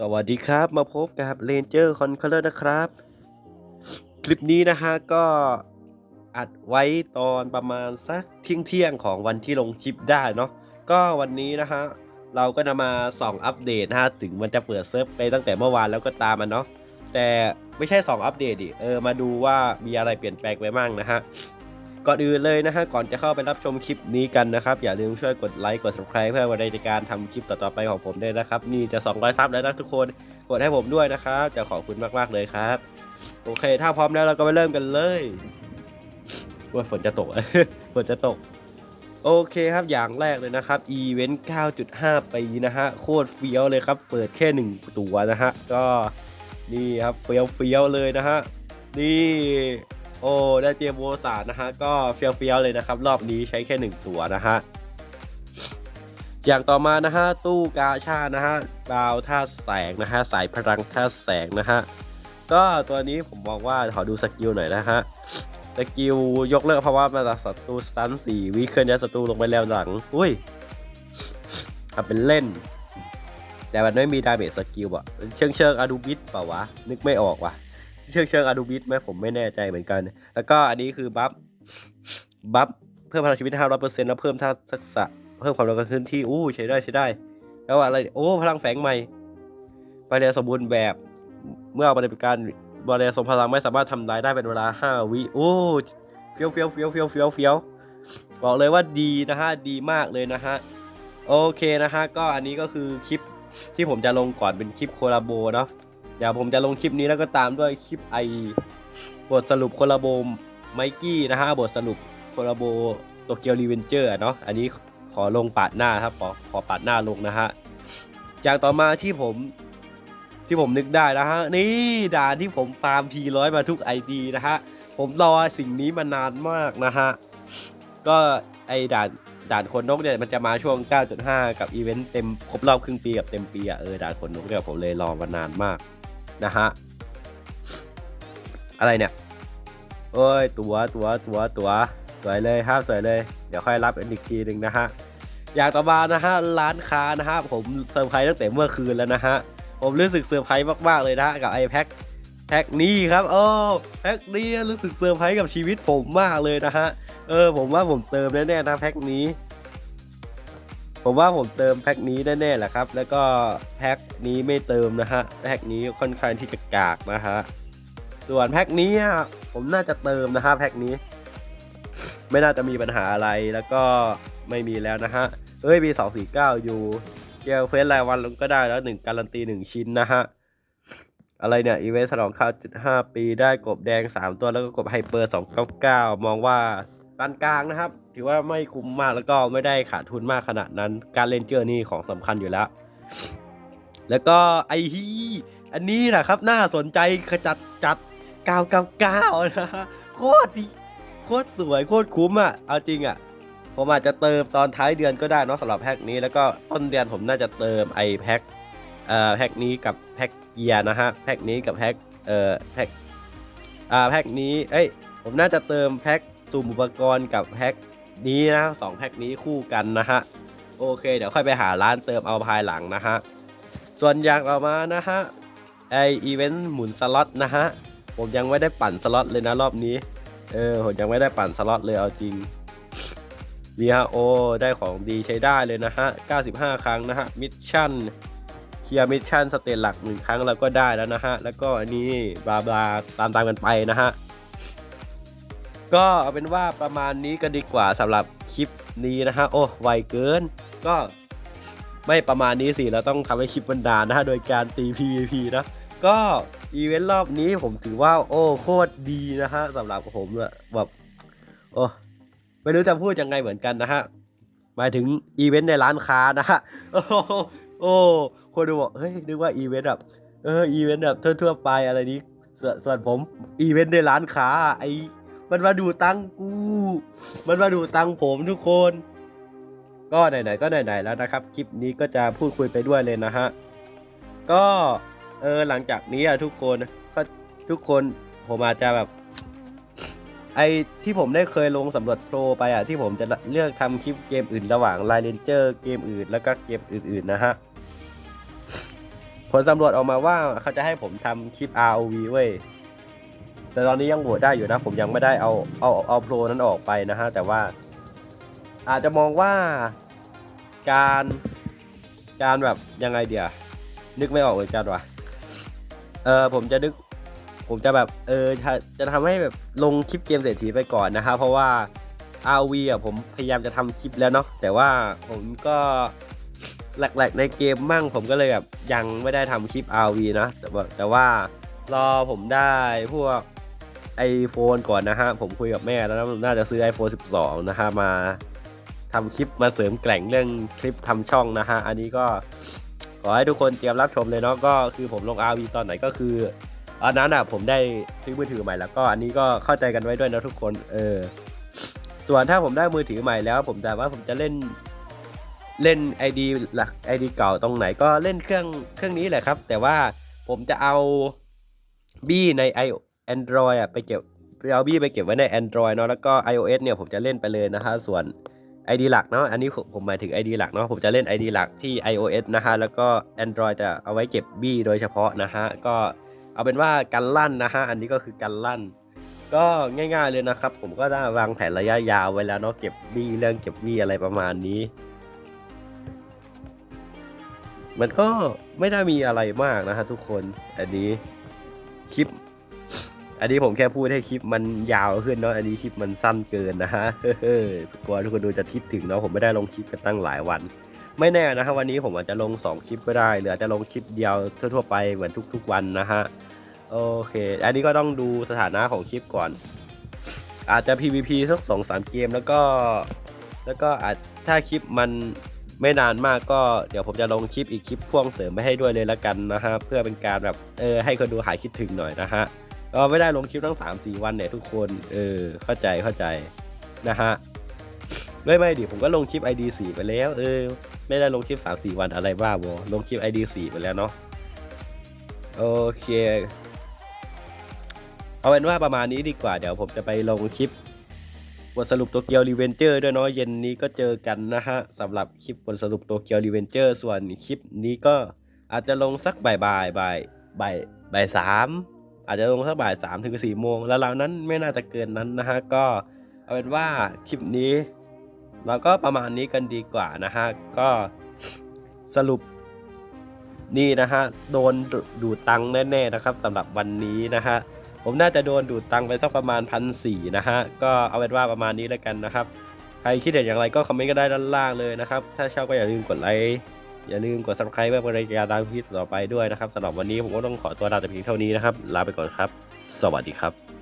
สวัสดีครับมาพบกับเ Ranger Conqueror นะครับ คลิปนี้นะฮะก็อัดไว้ตอนประมาณสักเที่ยงเที่ยงของวันที่ลงคลิปได้เนาะก็วันนี้นะฮะเราก็จะมาส่องอัปเดตนะฮะถึงมันจะเปิดเซิร์ฟไปตั้งแต่เมื่อวานแล้วก็ตามมันเนาะแต่ไม่ใช่ส่องอัปเดตดิเออมาดูว่ามีอะไรเปลี่ยนแปลงไปบ้างนะฮะ ก่อนอื่นเลยนะฮะก่อนจะเข้าไปรับชมคลิปนี้กันนะครับอย่าลืมช่วยกดไลค์กด subscribe เพื่อวันในการทำคลิปต่อๆไปของผมด้วยนะครับนี่จะ 200 ซับแล้วนะทุกคนกดให้ผมด้วยนะครับจะขอบคุณมากๆเลยครับ โอเค ถ้าพร้อมแล้วเราก็ไปเริ่มกันเลยว่าฝนจะตกฝนจะตก โอเคครับอย่างแรกเลยนะครับอีเวนต์9.5 ปีนะฮะโคตรเฟี้ยวเลยครับ เปิดแค่ 1 ตัวนะฮะก็นี่ครับเฟี้ยวเฟี้ยวเลยนะฮะนี่ โอ้ได้เจมโบสานะฮะก็เฟี้ยวๆเลยนะครับ รอบนี้ใช้แค่ 1 ตัวนะฮะอย่างต่อมานะฮะตู้กาชานะฮะดาวท่าแสงนะฮะสายพลังท่าแสงนะฮะก็ตัวนี้ผมมองว่าขอดูสกิลหน่อยนะฮะสกิลยกเลิกเพราะว่ามาจากศัตรูสตันสี่วิเคลื่อนย้ายศัตรูลงไปแล้วหลัง อุ้ยทำเป็นเล่น แต่มันไม่มีดาเมจสกิลอะเชิงเชิงอะดูบิทเปล่าวะ นึกไม่ออกว่ะ เชิงเชิงอะดูบิทไหมผมไม่แน่ใจเหมือนกัน แล้วก็อันนี้คือบัฟบัฟเพิ่มพลังชีวิต 500%แล้วเพิ่มท่าทักษะเพิ่มความเร็วการเคลื่อนที่อู้ใช้ได้ใช้ได้ แล้วอะไรโอ้พลังแฝงใหม่บาเรียสมบูรณ์แบบเมื่อเอาไปในการบาเรียทรงพลังไม่สามารถทำลายได้เป็นเวลา 5 วิโอ้เฟี้ยวเฟี้ยวเฟี้ยวเฟี้ยวเฟี้ยวเฟี้ยวบอกเลยว่าดีนะฮะดีมากเลยนะฮะโอเคนะฮะก็อันนี้ก็คือคลิปที่ผมจะลงก่อนเป็นคลิปโคลาโบเนาะ เดี๋ยวผมจะลงคลิปนี้แล้วก็ตามด้วยคลิปไอบทสรุปโคลาโบไมกี้นะฮะบทสรุปโคลาโบโตเกียวรีเวนเจอร์เนาะอันนี้ขอลงปาดหน้าครับขอขอปาดหน้าลงนะฮะอย่างต่อมาที่ผมที่ผมนึกได้นะฮะนี่ด่านที่ผมฟาร์มทีร้อยมาทุกไอดีนะฮะผมรอสิ่งนี้มานานมากนะฮะก็ไอด่านด่านคนนกเนี่ยมันจะมาช่วง 9.5 กับอีเวนต์เต็มครบรอบครึ่งปีกับเต็มปีอะเออด่านคนนกเนี่ยผมเลยรอมานานมาก นะฮะ อะไรเนี่ย โอ้ย ตัวตัวตัวตัวสวยเลยครับสวยเลย เดี๋ยวค่อยรับอีกทีหนึ่งนะฮะ อย่างต่อมานะฮะ ร้านค้านะฮะ ผมเซอร์ไพรส์ตั้งแต่เมื่อคืนแล้วนะฮะ ผมรู้สึกเซอร์ไพรส์มากๆเลยนะฮะกับไอแพ็คแพ็คนี้ครับโอ้แพ็คนี้รู้สึกเซอร์ไพรส์กับชีวิตผมมากเลยนะฮะ เออ ผมว่าผมเติมแน่ๆนะแพ็คนี้ ผมว่าผมเติมแพ็คนี้แน่ๆแหละครับ แล้วก็แพ็คนี้ไม่เติมนะฮะ แพ็คนี้ค่อนข้างที่จะกากนะฮะ ส่วนแพ็คนี้ผมน่าจะเติมนะฮะแพ็คนี้ ไม่น่าจะมีปัญหาอะไร แล้วก็ไม่มีแล้วนะฮะ เอ้ยมี249อยู่เกลเฟสรายวันลงก็ได้แล้วหนึ่งการันตีหนึ่งชิ้นนะฮะ อะไรเนี่ย อีเวนต์ฉลองข่าว75ปีได้กบแดง3ตัวแล้วก็กบไฮเปอร์299มองว่าานกลางนะครับ ถือว่าไม่คุ้มมากแล้วก็ไม่ได้ขาดทุนมากขนาดนั้น การเลนเจอร์นี่ของสำคัญอยู่แล้ว แล้วก็ไอฮีอันนี้นะครับน่าสนใจขจัดจัด999นะฮะโคตรดีโคตรสวยโคตรคุ้มอะเอาจริงอะผมอาจจะเติมตอนท้ายเดือนก็ได้เนะสำหรับแพ็คนี้แล้วก็ต้นเดือนผมน่าจะเติมไอแพ็คเอ่อแพ็คนี้กับแพ็คเกียร์นะฮะแพ็คนี้กับแพ็คเอ่อแพ็คอ่าแพ็คนี้เอ้ยผมน่าจะเติมแพ็ค สุ่มอุปกรณ์กับแพ็คนี้นะสองแพ็คนี้คู่กันนะฮะ โอเค เดี๋ยวค่อยไปหาร้านเติมเอาภายหลังนะฮะ ส่วนอย่างต่อมานะฮะไออีเวนต์หมุนสล็อตนะฮะ ผมยังไม่ได้ปั่นสล็อตเลยนะรอบนี้ เออผมยังไม่ได้ปั่นสล็อตเลยเอาจริงนี่ฮะโอได้ของดีใช้ได้เลยนะฮะ 95 ครั้งนะฮะ มิชชั่นเคลียร์มิชชั่นสเตจหลักหนึ่งครั้งเราก็ได้แล้วนะฮะ แล้วก็อันนี้บลาบลาตามตามกันไปนะฮะ ก็เอาเป็นว่าประมาณนี้ก็ดีกว่าสำหรับคลิปนี้นะฮะโอ้ไวเกิน ก็ไม่ประมาณนี้สิเราต้องทำให้คลิปมันนานนะฮะโดยการตี PVP นะก็อีเวนต์รอบนี้ผมถือว่าโอ้โคตรดีนะฮะสำหรับผมอะแบบโอ้ไม่รู้จะพูดยังไงเหมือนกันนะฮะหมายถึงอีเวนต์ในร้านค้านะฮะโอ้โอ้คนดูบอกเฮ้ยนึกว่าอีเวนต์แบบเอออีเวนต์แบบทั่วๆไปอะไรนี้ส่วนผมอีเวนต์ในร้านค้าไอ มันมาดูตังกู มันมาดูตังผมทุกคน ก็ไหนๆก็ไหนๆแล้วนะครับ คลิปนี้ก็จะพูดคุยไปด้วยเลยนะฮะ ก็เออหลังจากนี้อะทุกคนก็ทุกคนผมอาจจะแบบ ไอที่ผมได้เคยลงสำรวจโปรไปอะที่ผมจะเลือกทำคลิปเกมอื่นระหว่างไลเลนเจอร์เกมอื่นแล้วก็เกมอื่นๆนะฮะผลสำรวจออกมาว่าเขาจะให้ผมทำคลิป ROV เว้ย แต่ตอนนี้ยังโหวตได้อยู่นะ ผมยังไม่ได้เอาเอาเอาโปรนั้นออกไปนะฮะ แต่ว่า อาจจะมองว่าการการแบบยังไงเดียวนึกไม่ออกเหมือนกันวะเออผมจะนึก ผมจะแบบเออจะจะทำให้แบบลงคลิปเกมเศรษฐีไปก่อนนะฮะเพราะว่า RV อะผมพยายามจะทำคลิปแล้วเนาะแต่ว่าผมก็หลักๆในเกมมั่งผมก็เลยแบบยังไม่ได้ทำคลิป RV นะแต่ว่าแต่ว่ารอผมได้พวก iPhone ก่อนนะฮะ ผมคุยกับแม่แล้วนะน่าจะซื้อ iPhone 12 นะฮะ มาทำคลิปมาเสริมแกล่งเรื่องคลิปทำช่องนะฮะ อันนี้ก็ขอให้ทุกคนเตรียมรับชมเลยเนาะก็คือผมลง RV ตอนไหนก็คืออันนั้นอะผมได้ซื้อมือถือใหม่แล้วก็อันนี้ก็เข้าใจกันไว้ด้วยนะทุกคน เออ ส่วนถ้าผมได้มือถือใหม่แล้ว ผมแต่ว่าผมจะเล่นเล่น ID หลัก ID เก่าตรงไหนก็เล่นเครื่องเครื่องนี้แหละครับ แต่ว่าผมจะเอาบี้ใน i Android อะไปเก็บเอาบี้ไปเก็บไว้ใน Android เนาะแล้วก็ iOS เนี่ยผมจะเล่นไปเลยนะฮะส่วน ID หลักเนาะอันนี้ผมหมายถึง ID หลักเนาะผมจะเล่น ID หลักที่ iOS นะฮะแล้วก็ Android จะเอาไว้เก็บบี้โดยเฉพาะนะฮะก็เอาเป็นว่ากันลั่นนะฮะอันนี้ก็คือกันลั่น ก็ง่าย ๆเลยนะครับ ผมก็ได้วางแผนระยะยาวไว้แล้วเนาะเก็บบี้เรื่องเก็บบี้อะไรประมาณนี้ มันก็ไม่ได้มีอะไรมากนะฮะทุกคนอันนี้คลิป อันนี้ผมแค่พูดให้คลิปมันยาวขึ้นเนาะ อันนี้คลิปมันสั้นเกินนะฮะกลัวทุกคนดูจะทิดถึงเนาะ ผมไม่ได้ลงคลิปกันตั้งหลายวัน ไม่แน่นะฮะวันนี้ผมอาจจะลง 2 คลิปก็ได้ หรืออาจจะลงคลิปเดียวทั่วๆไปเหมือนทุก ๆ วันนะฮะ โอเค อันนี้ก็ต้องดูสถานะของคลิปก่อน อาจจะ PVP สักสองสามเกมแล้วก็ แล้วก็อาจถ้าคลิปมันไม่นานมากก็เดี๋ยวผมจะลงคลิปอีกคลิปพ่วงเสริมไปให้ด้วยเลยละกันนะฮะเพื่อเป็นการแบบเออให้คนดูหายคิดถึงหน่อยนะฮะ ก็ไม่ได้ลงคลิปตั้งสามสี่วันเนี่ยทุกคน เออ เข้าใจเข้าใจนะฮะไม่ไม่ดิผมก็ลงคลิป ID 4ไปแล้ว เออ ไม่ได้ลงคลิป3 4วันอะไรบ้าบอลงคลิป ID 4ไปแล้วเนาะโอเค เอาเป็นว่าประมาณนี้ดีกว่า เดี๋ยวผมจะไปลงคลิปบทสรุปโตเกียวรีเวนเจอร์ด้วยเนาะเย็นนี้ก็เจอกันนะฮะสำหรับคลิปบทสรุปโตเกียวรีเวนเจอร์ส่วนคลิปนี้ก็อาจจะลงสักบ่ายบ่ายบ่ายบ่ายบ่ายสาม อาจจะลงสักบ่ายสามถึงสี่โมงแล้วเรานั้นไม่น่าจะเกินนั้นนะฮะก็เอาเป็นว่าคลิปนี้ เราก็ประมาณนี้กันดีกว่านะฮะก็สรุปนี่นะฮะโดนดูดตังค์แน่ๆนะครับสำหรับวันนี้นะฮะผมน่าจะโดนดูดตังค์ไปสักประมาณพันสี่นะฮะก็เอาเป็นว่าประมาณนี้แล้วกันนะครับ ใครคิดเห็นอย่างไรก็คอมเมนต์ก็ได้ด้านล่างเลยนะครับ ถ้าชอบก็อย่าลืมกดไลค์ อย่าลืมกด subscribe เพื่อเป็นรายการดังพิต่อไปด้วยนะครับสำหรับวันนี้ผมก็ต้องขอตัวลาแต่เพียงเท่านี้นะครับ ลาไปก่อนครับ สวัสดีครับ